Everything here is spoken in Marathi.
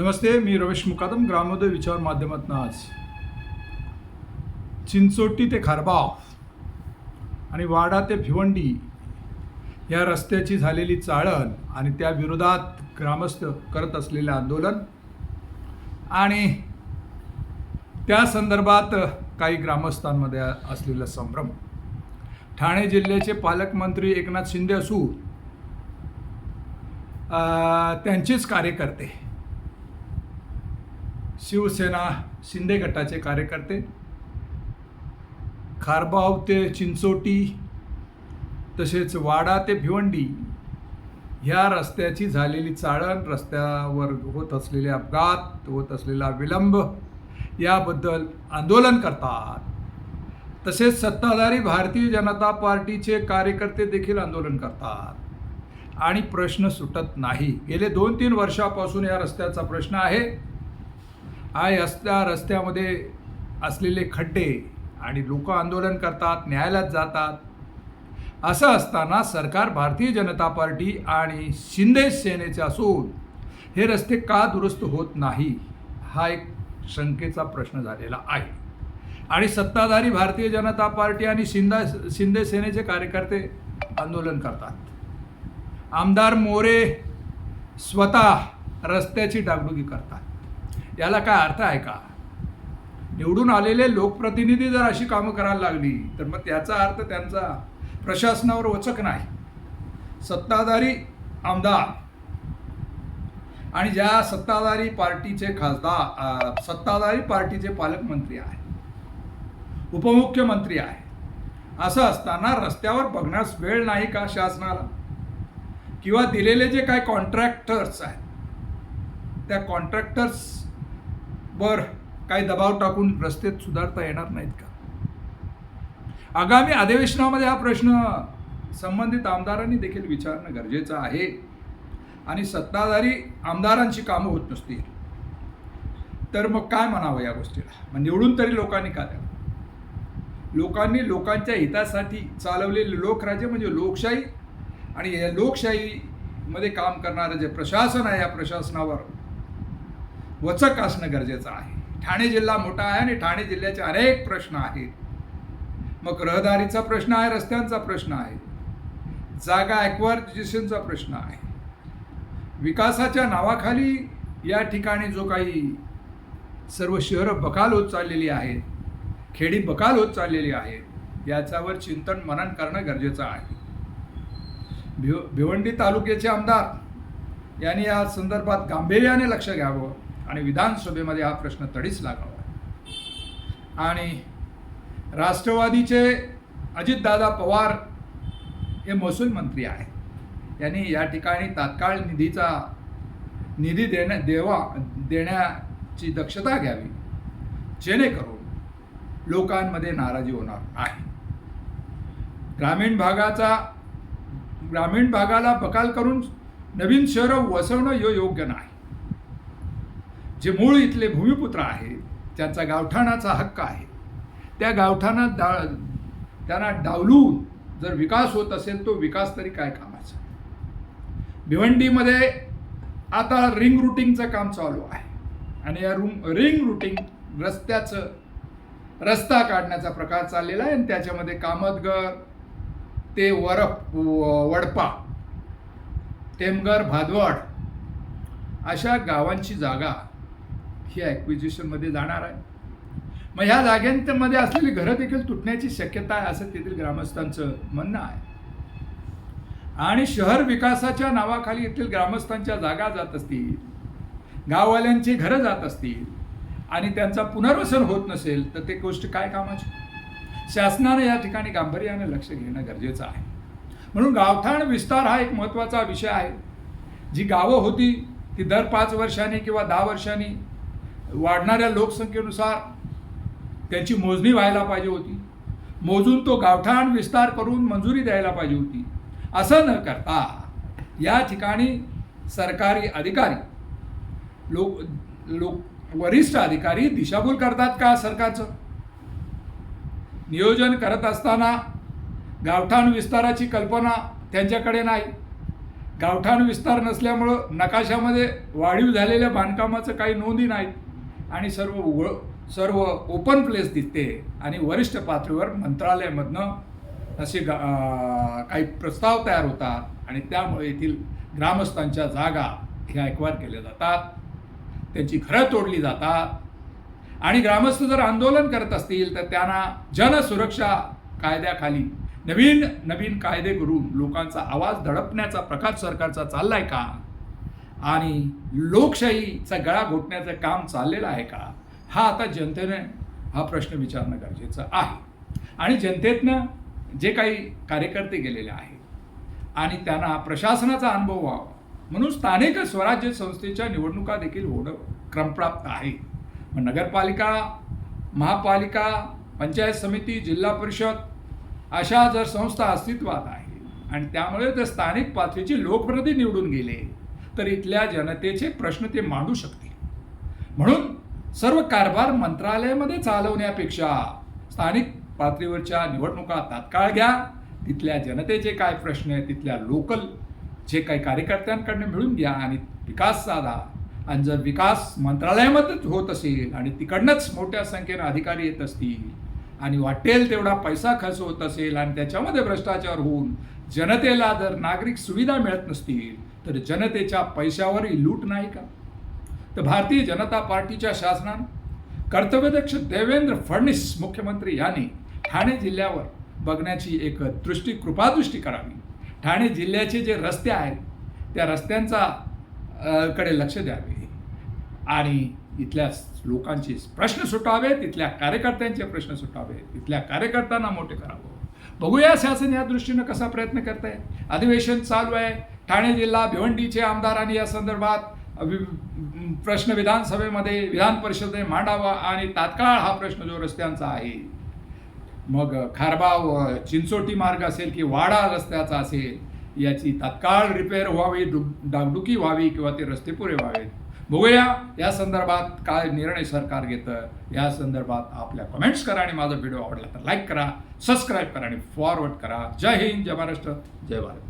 नमस्ते मी रमेश मुकादम ग्रामोदय विचार माध्यमातून आज. चिंचोटी ते खारबाव आणि वाडा ते भिवंडी या रस्त्याची झालेली चाळण आणि त्या विरोधात ग्रामस्थ करत असलेलं आंदोलन आणि त्या संदर्भात काही ग्रामस्थांमध्ये असलेला संभ्रम. ठाणे जिल्ह्याचे पालकमंत्री एकनाथ शिंदे असू त्यांचेच कार्यकर्ते शिवसेना शिंदे गटाचे कार्यकर्ते खारबाव ते चिंचोटी तसेच वाडा ते भिवंडी ह्या रस्त्याची झालेली चाळण रस्त्यावर होत असलेले अपघात होत असलेला विलंब याबद्दल आंदोलन करतात. तसेच सत्ताधारी भारतीय जनता पार्टीचे कार्यकर्ते देखील आंदोलन करतात. आणि प्रश्न सुटत नाही. गेले दोन तीन वर्षापासून या रस्त्याचा प्रश्न आहे. आहे असल्या रस्त्यामध्ये असलेले खड्डे आणि लोक आंदोलन करतात न्यायालयात जातात. असं असताना सरकार भारतीय जनता पार्टी आणि शिंदे सेनेचे असून हे रस्ते का दुरुस्त होत नाही हा एक शंकेचा प्रश्न झालेला आहे. आणि सत्ताधारी भारतीय जनता पार्टी आणि शिंदा शिंदे सेनेचे कार्यकर्ते आंदोलन करतात. आमदार मोरे स्वतः रस्त्याची डागडुगी करतात. त्याला काय अर्थ आहे का? निवडून आलेले लोकप्रतिनिधी जर अशी कामं करायला लागली तर मग त्याचा अर्थ त्यांचा प्रशासनावर वचक नाही. सत्ताधारी आमदार आणि ज्या सत्ताधारी पार्टीचे खासदार सत्ताधारी पार्टीचे पालकमंत्री आहे उपमुख्यमंत्री आहे असं असताना रस्त्यावर बघण्यास वेळ नाही का शासनाला? किंवा दिलेले जे काही कॉन्ट्रॅक्टर्स आहेत त्या कॉन्ट्रॅक्टर्स वर काही दबाव टाकून रस्ते सुधारता येणार नाहीत का? आगामी अधिवेशनामध्ये हा प्रश्न संबंधित आमदारांनी देखील विचारणं गरजेचं आहे. आणि सत्ताधारी आमदारांची कामं होत नसतील. तर मग काय म्हणावं या गोष्टीला? मग निवडून तरी लोकांनी का द्यावं? लोकांनी लोकांच्या हितासाठी चालवलेले लोकराज्य म्हणजे लोकशाही. आणि या लोकशाहीमध्ये काम करणारं जे प्रशासन आहे या प्रशासनावर वचक असणं गरजेचं आहे. ठाणे जिल्हा मोठा आहे आणि ठाणे जिल्ह्याचे अनेक प्रश्न आहेत. मग रहदारीचा प्रश्न आहे रस्त्यांचा प्रश्न आहे. जागा ॲक्वायजेशनचा प्रश्न आहे. विकासाच्या नावाखाली या ठिकाणी जो काही सर्व शहरं बकाल होत चाललेली आहेत खेडी बकाल होत चाललेली आहेत याच्यावर चिंतन मनन करणं गरजेचं आहे. भिव भिवंडी तालुक्याचे आमदार यांनी या संदर्भात गांभीर्याने लक्ष घ्यावं. आणि विधानसभेमध्ये हा प्रश्न तडीच लागावा. आणि राष्ट्रवादीचे अजितदादा पवार हे महसूल मंत्री आहेत. यांनी या ठिकाणी तात्काळ निधीचा निधी देण्या देवा देण्याची दक्षता घ्यावी. जेणेकरून लोकांमध्ये नाराजी होणार आहे. ग्रामीण भागाचा ग्रामीण भागाला बकाल करून नवीन शहरं वसवणं यो योग्य नाही. जे मूळ इथले भूमिपुत्र आहेत त्यांचा गावठाणाचा हक्क आहे. त्या गावठाणात डा त्यांना डावलून जर विकास होत असेल तो विकास तरी काय कामाचा? भिवंडीमध्ये आता रिंग रुटिंगचं काम चालू आहे. आणि या रूम रिंग रुटिंग रस्त्याचं रस्ता काढण्याचा प्रकार चाललेला आहे. आणि त्याच्यामध्ये कामतगर ते वरप वडपा टेमगर भादवड अशा गावांची जागा ही ॲक्विजिशनमध्ये जाणार आहे. मग ह्या जाग्यांमध्ये असलेली घरं देखील तुटण्याची शक्यता आहे असं तेथील ग्रामस्थांचं म्हणणं आहे. आणि शहर विकासाच्या नावाखाली येथील ग्रामस्थांच्या जागा जात असतील गाववाल्यांची घरं जात असतील आणि त्यांचा पुनर्वसन होत नसेल तर ते गोष्ट काय कामाची? शासनानं या ठिकाणी गांभीर्याने लक्ष घेणं गरजेचं आहे. म्हणून गावठाण विस्तार हा एक महत्त्वाचा विषय आहे. जी गावं होती ती दर पाच वर्षांनी किंवा दहा वर्षांनी वाढणाऱ्या लोकसंख्येनुसार त्यांची मोजणी व्हायला पाहिजे होती. मोजून तो गावठाण विस्तार करून मंजुरी द्यायला पाहिजे होती. असं न करता या ठिकाणी सरकारी अधिकारी लोक लोक वरिष्ठ अधिकारी दिशाभूल करतात का सरकारचं? नियोजन करत असताना गावठाण विस्ताराची कल्पना त्यांच्याकडे नाही. गावठाण विस्तार नसल्यामुळं नकाशामध्ये वाढीव झालेल्या बांधकामाचं काही नोंदी नाहीत. आणि सर्व उघड सर्व ओपन प्लेस दिसते. आणि वरिष्ठ पातळीवर मंत्रालयामधनं असे गा- काही प्रस्ताव तयार होतात. आणि त्यामुळे येथील ग्रामस्थांच्या जागा ह्या एकवार केल्या जातात. त्यांची घरं तोडली जातात. आणि ग्रामस्थ जर आंदोलन करत असतील तर त्यांना जनसुरक्षा कायद्याखाली नवीन नवीन कायदे करून लोकांचा आवाज दडपण्याचा प्रकार सरकारचा चाललाय का? आणि लोकशाहीचा गळा घोटण्याचं काम चाललेलं आहे का? हा आता जनतेने हा प्रश्न विचारणं गरजेचं आहे. आणि जनतेतनं जे काही कार्यकर्ते गेलेले आहेत आणि त्यांना प्रशासनाचा अनुभव व्हावा म्हणून स्थानिक स्वराज्य संस्थेच्या निवडणुका देखील होणं क्रमप्राप्त आहे. मग नगरपालिका महापालिका पंचायत समिती जिल्हा परिषद अशा जर संस्था अस्तित्वात आहे आणि त्यामुळे जर स्थानिक पातळीचे लोकप्रतिनिधी निवडून गेले तर इथल्या जनतेचे प्रश्न ते मांडू शकतील. म्हणून सर्व कारभार मंत्रालयामध्ये चालवण्यापेक्षा स्थानिक पातळीवरच्या निवडणुका तात्काळ घ्या. तिथल्या जनतेचे काय प्रश्न आहे तिथल्या लोकल जे काही कार्यकर्त्यांकडनं मिळून घ्या आणि विकास साधा. आणि जर विकास मंत्रालयामध्येच होत असेल आणि तिकडनंच मोठ्या संख्येनं अधिकारी येत असतील आणि वाटेल तेवढा पैसा खर्च होत असेल आणि त्याच्यामध्ये भ्रष्टाचार होऊन जनतेला जर नागरिक सुविधा मिळत नसतील तर जनतेच्या पैशावरही लूट नाही का? तर भारतीय जनता पार्टीच्या शासनानं कर्तव्यदक्ष देवेंद्र फडणवीस मुख्यमंत्री यांनी ठाणे जिल्ह्यावर बघण्याची एक दृष्टी कृपादृष्टी करावी. ठाणे जिल्ह्याचे जे रस्ते आहेत त्या रस्त्यांचा कडे लक्ष द्यावे. आणि इथल्या लोकांचे प्रश्न सुटावेत तिथल्या कार्यकर्त्यांचे प्रश्न सुटावे इथल्या कार्यकर्त्यांना मोठे करावं. बघूया शासन या दृष्टीनं कसा प्रयत्न करत आहे अधिवेशन चालू आहे. ठाणे जिल्हा भिवंडीचे आमदारांनी या संदर्भात प्रश्न विधानसभेमध्ये विधान परिषदेने मांडावा आणि तात्काळ हा प्रश्न जो रस्त्यांचा आहे मग खारबाव चिंचोटी मार्ग असेल की वाडा रस्त्याचा असेल याची तात्काळ रिपेअर व्हावी डु डागडुकी व्हावी किंवा ते रस्ते पुरे व्हावेत. बघूया या संदर्भात काय निर्णय सरकार घेतं या संदर्भात आपल्या कमेंट्स करा आणि माझा व्हिडिओ आवडला तर लाईक करा सबस्क्राईब करा आणि फॉरवर्ड करा. जय हिंद जय महाराष्ट्र जय भारत.